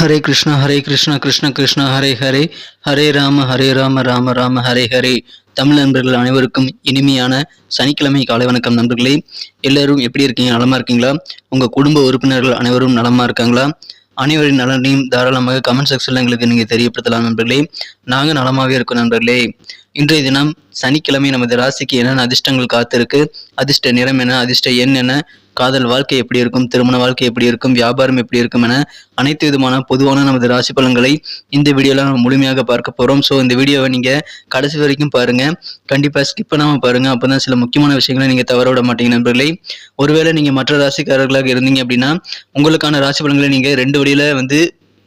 ஹரே கிருஷ்ணா ஹரே கிருஷ்ணா கிருஷ்ண கிருஷ்ணா ஹரே ஹரே. ஹரே ராம ஹரே ராம ராம ராம ஹரே ஹரே. தமிழ் நண்பர்கள் அனைவருக்கும் இனிமையான சனிக்கிழமை காலை வணக்கம் நண்பர்களே. எல்லாரும் எப்படி இருக்கீங்க? நலமா இருக்கீங்களா? உங்க குடும்ப உறுப்பினர்கள் அனைவரும் நலமா இருக்காங்களா? அனைவரின் நலனையும் தாராளமாக கமெண்ட் செக்ஷனில் எங்களுக்கு நீங்க தெரியப்படுத்தலாம் நண்பர்களே. நாங்க நலமாகவே இருக்கோம் நண்பர்களே. இன்றைய தினம் சனிக்கிழமை நமது ராசிக்கு என்னென்ன அதிர்ஷ்டங்கள் காத்திருக்கு? அதிர்ஷ்ட நிறம் என்ன? அதிர்ஷ்ட எண் என்ன? காதல் வாழ்க்கை எப்படி இருக்கும்? திருமண வாழ்க்கை எப்படி இருக்கும்? வியாபாரம் எப்படி இருக்கும் என அனைத்து விதமான பொதுவான நமது ராசி பலன்களை இந்த வீடியோவில் நம்ம முழுமையாக பார்க்க போகிறோம் ஸோ இந்த வீடியோவை நீங்கள் கடைசி வரைக்கும் பாருங்க. கண்டிப்பாக ஸ்கிப் நாம் பாருங்கள் அப்போ தான் சில முக்கியமான விஷயங்களை நீங்கள் தவற விட மாட்டீங்க நண்பர்களே. ஒருவேளை நீங்கள் மற்ற ராசிக்காரர்களாக இருந்தீங்க அப்படின்னா உங்களுக்கான ராசி பலன்களை நீங்கள் ரெண்டு வழியில் வந்து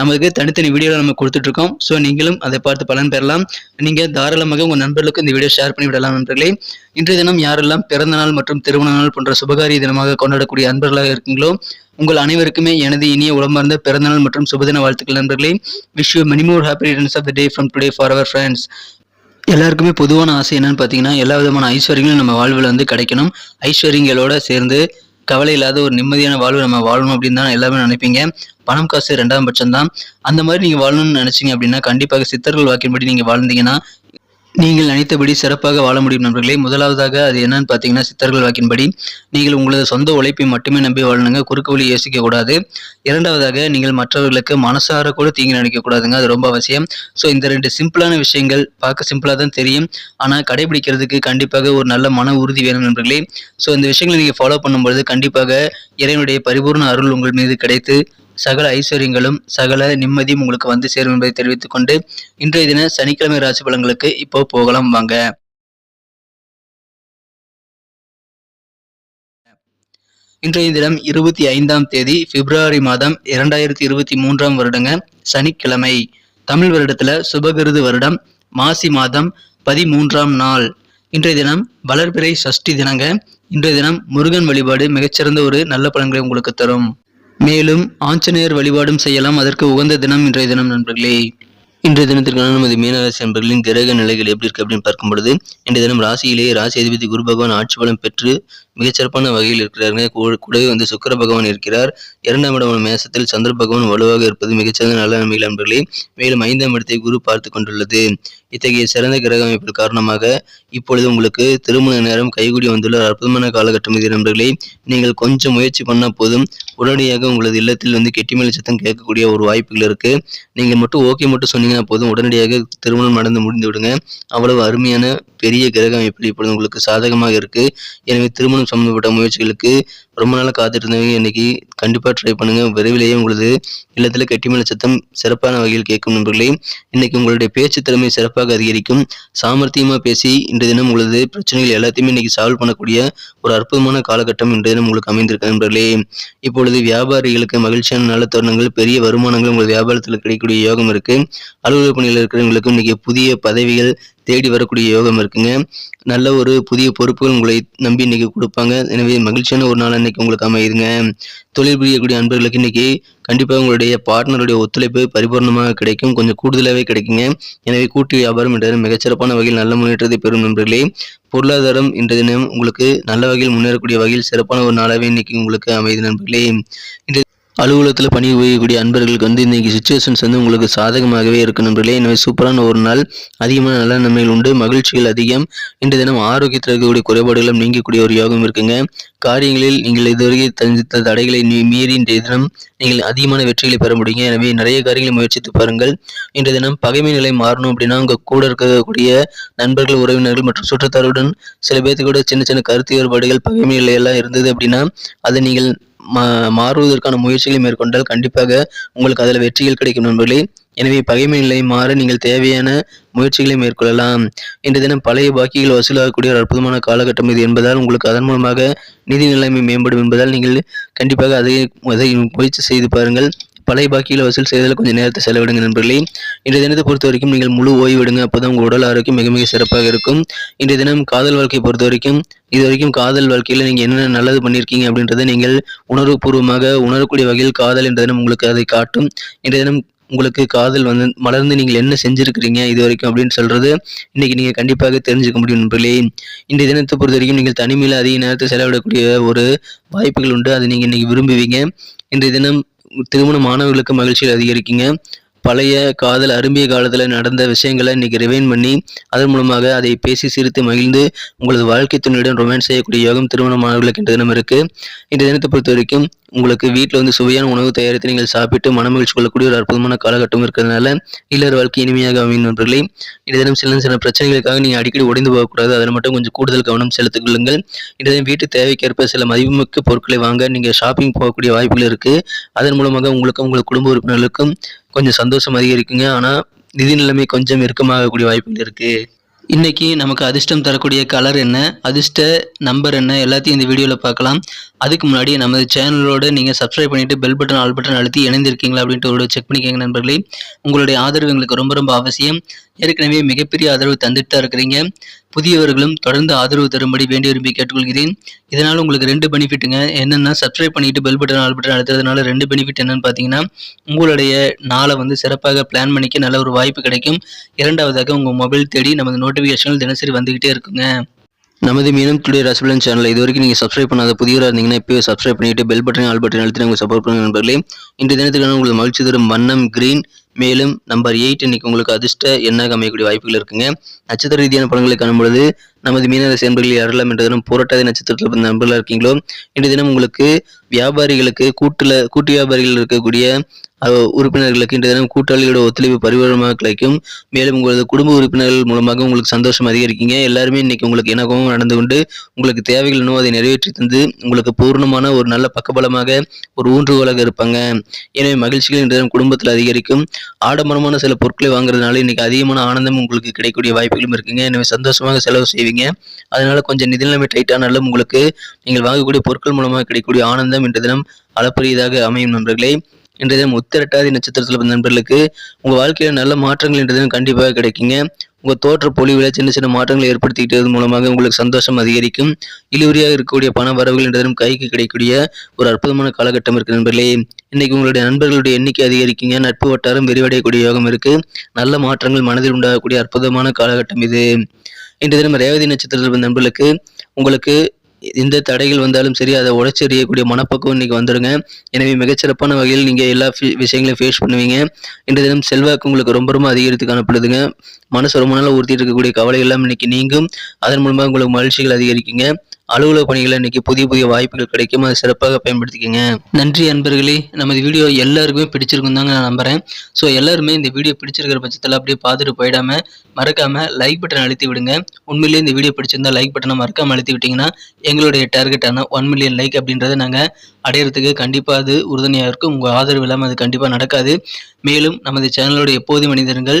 நமக்கு தனித்தனி வீடியோவில் நம்ம கொடுத்துட்ருக்கோம். ஸோ நீங்களும் அதை பார்த்து பலன் பெறலாம். நீங்கள் தாராளமாக உங்கள் நண்பர்களுக்கு இந்த வீடியோ ஷேர் பண்ணி விடலாம் நண்பர்களே. இன்றைய தினம் யாரெல்லாம் பிறந்த நாள் மற்றும் திருமண நாள் போன்ற சுபகாரிய தினமாக கொண்டாடக்கூடிய அன்பர்களாக இருக்கீங்களோ உங்கள் அனைவருக்குமே எனது இனிய உளமார்ந்த பிறந்தநாள் மற்றும் சுபதின வாழ்த்துக்கள் நண்பர்களே. Wish you many more happy returns of the day from today for our friends எல்லாருக்குமே பொதுவான ஆசை என்னன்னு பார்த்தீங்கன்னா எல்லா விதமான ஐஸ்வர்யங்களும் நம்ம வாழ்வில் வந்து கிடைக்கணும். ஐஸ்வர்யங்களோட சேர்ந்து கவலை இல்லாத ஒரு நிம்மதியான வாழ்வு நம்ம வாழணும் அப்படின்னு தான் எல்லாமே நினைப்பீங்க. பணம் காசு ரெண்டாம் பட்சம் தான் அந்த மாதிரி நீங்கள் வாழணும்னு நினைச்சீங்க அப்படின்னா கண்டிப்பாக சித்தர்கள் வாக்கின்படி நீங்கள் வாழ்ந்தீங்கன்னா நீங்கள் நினைத்தபடி சிறப்பாக வாழ முடியும் நண்பர்களே. முதலாவதாக அது என்னன்னு பார்த்தீங்கன்னா சித்தர்கள் வாக்கின்படி நீங்கள் உங்களது சொந்த உழைப்பை மட்டுமே நம்பி வாழணுங்க குறுக்கு வழி யோசிக்க கூடாது. இரண்டாவதாக நீங்கள் மற்றவர்களுக்கு மனசார கூட தீங்கு நினைக்க கூடாதுங்க. அது ரொம்ப அவசியம். ஸோ இந்த ரெண்டு சிம்பிளான விஷயங்கள் பார்க்க சிம்பிளாக தான் தெரியும். ஆனால் கடைபிடிக்கிறதுக்கு கண்டிப்பாக ஒரு நல்ல மன உறுதி வேணும் நண்பர்களே. ஸோ இந்த விஷயங்களை நீங்கள் ஃபாலோ பண்ணும்பொழுது கண்டிப்பாக இறைவனுடைய பரிபூர்ண அருள் உங்கள் மீது கிடைத்து சகல ஐஸ்வர்யங்களும் சகல நிம்மதியும் உங்களுக்கு வந்து சேரும் என்பதை தெரிவித்துக் கொண்டு இன்றைய தின சனிக்கிழமை ராசி பலன்களுக்கு இப்போ போகலாம் வாங்க. இன்றைய தினம் இருபத்தி ஐந்தாம் தேதி பிப்ரவரி மாதம் இரண்டாயிரத்தி இருபத்தி மூன்றாம் வருடங்க சனிக்கிழமை. தமிழ் வருடத்துல சுபகிருது வருடம் மாசி மாதம் பதிமூன்றாம் நாள். இன்றைய தினம் வளர்பிறை சஷ்டி தினங்க. இன்றைய தினம் முருகன் வழிபாடு மிகச்சிறந்த ஒரு நல்ல பலன்களை உங்களுக்கு தரும். மேலும் ஆஞ்சநேயர் வழிபாடும் செய்யலாம். அதற்கு உகந்த தினம் இன்றைய தினம் நண்பர்களே. இன்றைய தினத்திற்கான நமது மீனராசி நண்பர்களின் கிரக நிலைகள் எப்படி இருக்கு அப்படின்னு பார்க்கும் பொழுது இன்றைய தினம் ராசியிலேயே ராசி அதிபதி குரு பகவான் ஆட்சி பலம் பெற்று மிகச்சிறப்பான வகையில் இருக்கிறாருங்க. கூடவே வந்து சுக்கர பகவான் இருக்கிறார். இரண்டாம் இடம் மேசத்தில் சந்திர பகவான் வலுவாக இருப்பது மிகச்சிறந்த நல்ல நன்மைகள் நண்பர்களே. மேலும் ஐந்தாம் இடத்தை குரு பார்த்து கொண்டுள்ளது. இத்தகைய சிறந்த கிரக அமைப்பில் காரணமாக இப்பொழுது உங்களுக்கு திருமண நேரம் கைகூடி வந்துள்ள அற்புதமான காலகட்டம் இது நண்பர்களே. நீங்கள் கொஞ்சம் முயற்சி பண்ணால் போதும். உடனடியாக உங்களது இல்லத்தில் வந்து கெட்டிமேல் சத்தம் கேட்கக்கூடிய ஒரு வாய்ப்புகள் இருக்கு. நீங்கள் மட்டும் ஓகே மட்டும் சொன்னீங்கன்னா போதும். உடனடியாக திருமணம் நடந்து முடிந்து விடுங்க அவ்வளவு அருமையான பெரிய கிரக அமைப்பில் இப்பொழுது உங்களுக்கு சாதகமாக இருக்கு. எனவே திருமணம் சம்மந்தப்பட்ட முயற்சிகளுக்கு ரொம்ப நாளாக காத்திருந்தவங்க இருந்தவங்க இன்னைக்கு கண்டிப்பா ட்ரை பண்ணுங்க. விரைவிலேயே உங்களது இல்லத்தில் கெட்டிமேல சத்தம் சிறப்பான வகையில் கேட்கும் நண்பர்களே இன்னைக்கு உங்களுடைய பேச்சு திறமை சிறப்பாக அதிகரிக்கும். சாமர்த்தியமா பேசி இன்றைய தினம் உங்களது பிரச்சனைகள் எல்லாத்தையுமே இன்னைக்கு சால்வ் பண்ணக்கூடிய ஒரு அற்புதமான காலகட்டம் இன்றைய தினம் உங்களுக்கு அமைந்திருக்கு நண்பர்களே. இப்பொழுது வியாபாரிகளுக்கு மகிழ்ச்சியான நல்ல தருணங்கள் பெரிய வருமானங்கள் உங்கள் வியாபாரத்தில் கிடைக்கக்கூடிய யோகம் இருக்கு. அலுவலக பணியில் இருக்கிறவங்களுக்கு இன்னைக்கு புதிய பதவிகள் தேடி வரக்கூடிய யோகம் இருக்குங்க. நல்ல ஒரு புதிய பொறுப்புகள் உங்களை நம்பி இன்னைக்கு கொடுப்பாங்க. எனவே மகிழ்ச்சியான ஒரு நாள் இன்னைக்கு உங்களுக்கு அமையுதுங்க. தொழில் புரியக்கூடிய அன்பர்களுக்கு இன்னைக்கு கண்டிப்பாக உங்களுடைய பார்ட்னருடைய ஒத்துழைப்பு பரிபூர்ணமாக கிடைக்கும். கொஞ்சம் கூடுதலாகவே கிடைக்குங்க. எனவே கூட்டு வியாபாரம் என்ற மிகச்சிறப்பான வகையில் நல்ல முன்னேற்றத்தை பெறும் நண்பர்களே பொருளாதாரம் இன்றைய தினம் உங்களுக்கு நல்ல வகையில் முன்னேறக்கூடிய வகையில் சிறப்பான ஒரு நாளாகவே இன்னைக்கு உங்களுக்கு அமையுது நண்பர்களே. இன்றைய அலுவலகத்தில் பணி உபயோகக்கூடிய அன்பர்களுக்கு வந்து இன்றைக்கி சுச்சுவேஷன்ஸ் வந்து உங்களுக்கு சாதகமாகவே இருக்கும் நண்பர்களே. எனவே சூப்பரான ஒரு நாள் அதிகமான நல்ல நன்மைகள் உண்டு மகிழ்ச்சிகள் அதிகம். இன்று தினம் ஆரோக்கியத்தில் இருக்கக்கூடிய குறைபாடுகளும் நீங்கக்கூடிய ஒரு யோகம் இருக்குங்க. காரியங்களில் நீங்கள் இதுவரை தந்தித்த தடைகளை நீ- மீறி இன்றைய தினம் நீங்கள் அதிகமான வெற்றிகளை பெற முடியுங்க. எனவே நிறைய காரியங்களை முயற்சித்து பாருங்கள். இன்றைய தினம் பகைமை நிலை மாறணும் அப்படின்னா உங்கள் கூட இருக்கக்கூடிய நண்பர்கள் உறவினர்கள் மற்றும் சுற்றத்தாருடன் சில பேர்த்து கூட சின்ன சின்ன கருத்து வேறுபாடுகள் பகைமை நிலையெல்லாம் இருந்தது அப்படின்னா அதை நீங்கள் மாறுவதற்கான முயற்சிகளை மேற்கொண்டால் கண்டிப்பாக உங்களுக்கு அதில் வெற்றிகள் கிடைக்கும் நண்பர்களே. எனவே பகைமை நிலை மாற நீங்கள் தேவையான முயற்சிகளை மேற்கொள்ளலாம். இன்று தினம் பழைய பாக்கிகள் வசூலாகக்கூடிய ஒரு அற்புதமான காலகட்டம் இது என்பதால் உங்களுக்கு அதன் மூலமாக நிதி நிலைமை மேம்படும் என்பதால் நீங்கள் கண்டிப்பாக அதை அதை முயற்சி செய்து பாருங்கள். பழைய பாக்கியில் வசூல் செய்வதில் கொஞ்சம் நேரத்தை செலவிடுங்க நண்பர்களே. இன்றைய தினத்தை பொறுத்த வரைக்கும் நீங்கள் முழு ஓய்வு எடுங்க. அப்போதான் உங்கள் உடல் ஆரோக்கியம் மிக மிக சிறப்பாக இருக்கும். இன்றைய தினம் காதல் வாழ்க்கையை பொறுத்த வரைக்கும் இது வரைக்கும் காதல் வாழ்க்கையில் நீங்கள் என்னென்ன நல்லது பண்ணியிருக்கீங்க அப்படின்றத நீங்கள் உணர்வுபூர்வமாக உணரக்கூடிய வகையில் காதல் என்ற தினம் உங்களுக்கு அதை காட்டும். இன்றைய தினம் உங்களுக்கு காதல் வந்து மலர்ந்து நீங்கள் என்ன செஞ்சுருக்கிறீங்க இது வரைக்கும் அப்படின்னு சொல்கிறது இன்னைக்கு நீங்கள் கண்டிப்பாக தெரிஞ்சுக்க முடியும் நண்பர்களே. இன்றைய தினத்தை பொறுத்த வரைக்கும் நீங்கள் தனிமையில் அதிக நேரத்தை செலவிடக்கூடிய ஒரு வாய்ப்புகள் உண்டு. அதை நீங்கள் இன்றைக்கி விரும்புவீங்க. இன்றைய தினம் திருமண மாணவர்களுக்கு மகிழ்ச்சியில் அதிகரிக்குங்க. பழைய காதல் அரும்பிய காலத்தில் நடந்த விஷயங்களை இன்னைக்கு ரிவைன் பண்ணி அதன் மூலமாக அதை பேசி சிரித்து மகிழ்ந்து உங்களது வாழ்க்கை துணையுடன் ரொமான்ஸ் செய்யக்கூடிய யோகம் திருமணமானவர்களுக்கு இந்த தினம் இருக்கு. இந்த தினத்தை பொறுத்த வரைக்கும் உங்களுக்கு வீட்டில் வந்து சுவையான உணவு தயாரித்து நீங்கள் சாப்பிட்டு மனமகிழ்ச்சி கொள்ளக்கூடிய ஒரு அற்புதமான காலகட்டம் இருக்கிறதுனால இல்லர் வாழ்க்கை இனிமையாக அமையும் நண்பர்களே. இந்த தினம் சில சில பிரச்சனைகளுக்காக நீங்கள் அடிக்கடி உடைந்து போகக்கூடாது. அதில் மட்டும் கொஞ்சம் கூடுதல் கவனம் செலுத்திக் கொள்ளுங்கள். இந்த தினம் வீட்டு தேவைக்கேற்ப சில மதிப்புமிக்க பொருட்களை வாங்க நீங்கள் ஷாப்பிங் போகக்கூடிய வாய்ப்புகள் இருக்குது அதன் மூலமாக உங்களுக்கும் உங்கள் குடும்ப உறுப்பினர்களுக்கும் கொஞ்சம் சந்தோஷம் அதிகரிக்குங்க. ஆனால் நிதி நிலைமை கொஞ்சம் இறுக்கமாகக்கூடிய வாய்ப்புகள் இருக்குது இன்னைக்கு நமக்கு அதிர்ஷ்டம் தரக்கூடிய கலர் என்ன? அதிர்ஷ்ட நம்பர் என்ன? எல்லாத்தையும் இந்த வீடியோவில் பார்க்கலாம். அதுக்கு முன்னாடி நமது சேனலோடு நீங்கள் சப்ஸ்கிரைப் பண்ணிவிட்டு பெல் பட்டன் ஆல் பட்டன் அழுத்தி இணைந்திருக்கீங்களா அப்படின்ட்டு ஒரு செக் பண்ணிக்கோங்க நண்பர்களே. உங்களுடைய ஆதரவு எங்களுக்கு ரொம்ப ரொம்ப அவசியம். ஏற்கனவே மிகப்பெரிய ஆதரவு தந்துட்டு தான் இருக்கிறீங்க. புதியவர்களும் தொடர்ந்து ஆதரவு தரும்படி வேண்டி விரும்பி கேட்டுக்கொள்கிறேன். இதனால் உங்களுக்கு ரெண்டு பெனிஃபிட்டுங்க. என்னென்னா சப்ஸ்கிரைப் பண்ணிட்டு பெல் பட்டன் ஆல் பட்டன் அழுத்துறதுனால ரெண்டு பெனிஃபிட் என்னன்னு பார்த்தீங்கன்னா உங்களுடைய நாளை வந்து சிறப்பாக பிளான் பண்ணிக்க நல்ல ஒரு வாய்ப்பு கிடைக்கும். இரண்டாவதாக உங்கள் மொபைல் தேடி நமது நோட்டிஃபிகேஷன்கள் தினசரி வந்துக்கிட்டே இருக்குங்க. நமது மீனம் டுடே ரசபலன் சேனல் இது வரைக்கும் நீங்கள் சப்ஸ்கிரைப் பண்ணாத புதியவராக இருந்தீங்கன்னா இப்போயே சப்ஸ்கிரைப் பண்ணிட்டு பெல் பட்டன் ஆல் பட்டன் அழுத்தி உங்களுக்கு சப்போர்ட் பண்ணுங்க நண்பர்களே. இன்று தினத்துக்கான உங்களுக்கு மகிழ்ச்சி தரும் வண்ணம் கிரீன் மேலும் நம்பர் எயிட் இன்னைக்கு உங்களுக்கு அதிர்ஷ்ட எண்ணாக அமையக்கூடிய வாய்ப்புகள் இருக்குங்க. நட்சத்திர ரீதியான படங்களை காணும்பொழுது நமது மீனராசி நண்பர்கள் யாரெல்லாம் என்ற தினம் புரட்டாதி நட்சத்திரத்தில் நண்பர்களாக இருக்கீங்களோ இன்றைய தினம் உங்களுக்கு வியாபாரிகளுக்கு கூட்டுல கூட்டு வியாபாரிகள் இருக்கக்கூடிய உறுப்பினர்களுக்கு இன்றைய தினம் கூட்டாளிகளோட ஒத்துழைப்பு பரிவாரமாக கிடைக்கும். மேலும் உங்களது குடும்ப உறுப்பினர்கள் மூலமாக உங்களுக்கு சந்தோஷம் அதிகரிக்கீங்க. எல்லாருமே இன்னைக்கு உங்களுக்கு இணக்கமும் நடந்து கொண்டு உங்களுக்கு தேவைகள் இன்னும் அதை நிறைவேற்றி தந்து உங்களுக்கு பூர்ணமான ஒரு நல்ல பக்கபலமாக ஒரு ஊன்றுகோலாக இருப்பாங்க. எனவே மகிழ்ச்சிகள் இன்றைய தினம் குடும்பத்தில் அதிகரிக்கும். ஆடம்பரமான சில பொருட்களை வாங்குறதுனால இன்னைக்கு அதிகமான ஆனந்தம் உங்களுக்கு கிடைக்கக்கூடிய வாய்ப்புகளும் இருக்குங்க. எனவே சந்தோஷமாக செலவு செய்வீங்க. அதனால கொஞ்சம் நிதிநிலைமை டைட்டானாலும் உங்களுக்கு நீங்கள் வாங்கக்கூடிய பொருட்கள் மூலமாக கிடைக்கக்கூடிய ஆனந்தம் இன்றைய தினம் அளப்பரியதாக அமையும் நண்பர்களே. இன்றைய தினம் உத்திரட்டாதி நட்சத்திரத்தில் பிறந்த நண்பர்களுக்கு உங்கள் வாழ்க்கையில் நல்ல மாற்றங்கள் இன்றைய தினம் கண்டிப்பாக கிடைக்குங்க. உங்கள் தோற்ற பொலிவில் சின்ன சின்ன மாற்றங்களை ஏற்படுத்திக்கிட்டது மூலமாக உங்களுக்கு சந்தோஷம் அதிகரிக்கும். இழுவரியாக இருக்கக்கூடிய பண வரவுகள் இன்றைய தினம் கைக்கு கிடைக்கக்கூடிய ஒரு அற்புதமான காலகட்டம் இருக்குது நண்பர்களே. இன்னைக்கு உங்களுடைய நண்பர்களுடைய எண்ணிக்கை அதிகரிக்குங்க. நட்பு வட்டாரம் விரிவடையக்கூடிய யோகம் இருக்கு. நல்ல மாற்றங்கள் மனதில் உண்டாகக்கூடிய அற்புதமான காலகட்டம் இது. இன்றைய தினம் ரேவதி நட்சத்திரத்தில் பிறந்த நண்பர்களுக்கு உங்களுக்கு எந்த தடைகள் வந்தாலும் சரி அதை உடைச்சி எறியக்கூடிய மனப்பக்குவம் இன்னைக்கு வந்துடுங்க. எனவே மிகச்சிறப்பான வகையில் நீங்கள் எல்லா விஷயங்களையும் ஃபேஸ் பண்ணுவீங்க. இன்றைய தினம் செல்வாக்கு உங்களுக்கு ரொம்ப ரொம்ப அதிகரித்து காணப்படுதுங்க. மனசு ரொம்ப நாளாக ஊர்த்திட்டு இருக்கக்கூடிய கவலை எல்லாம் இன்னைக்கு நீங்கும். அதன் மூலமாக உங்களுக்கு மகிழ்ச்சிகள் அதிகரிக்குங்க. அலுவலக பணிகள் இன்னைக்கு புதிய புதிய வாய்ப்புகள் கிடைக்கும். அதை சிறப்பாக பயன்படுத்திக்கோங்க. நன்றி அன்பர்களே. நமது வீடியோ எல்லாருக்குமே பிடிச்சிருக்கும் தாங்க நான் நம்புறேன். ஸோ எல்லாருமே இந்த வீடியோ பிடிச்சிருக்கிற பட்சத்தில் அப்படியே பார்த்துட்டு போயிடாம மறக்காம லைக் பட்டன் அழுத்தி விடுங்க. உண்மையிலேயே இந்த வீடியோ பிடிச்சிருந்தா லைக் பட்டனை மறக்காம அழுத்தி விட்டீங்கன்னா எங்களுடைய டார்கெட்டான ஒன் மில்லியன் லைக் அப்படின்றத நாங்கள் அடையிறதுக்கு கண்டிப்பாக அது உறுதுணையாக இருக்கும். உங்கள் ஆதரவு இல்லாமல் அது கண்டிப்பாக நடக்காது. மேலும் நமது சேனலோட எப்போதும் மனிதர்கள்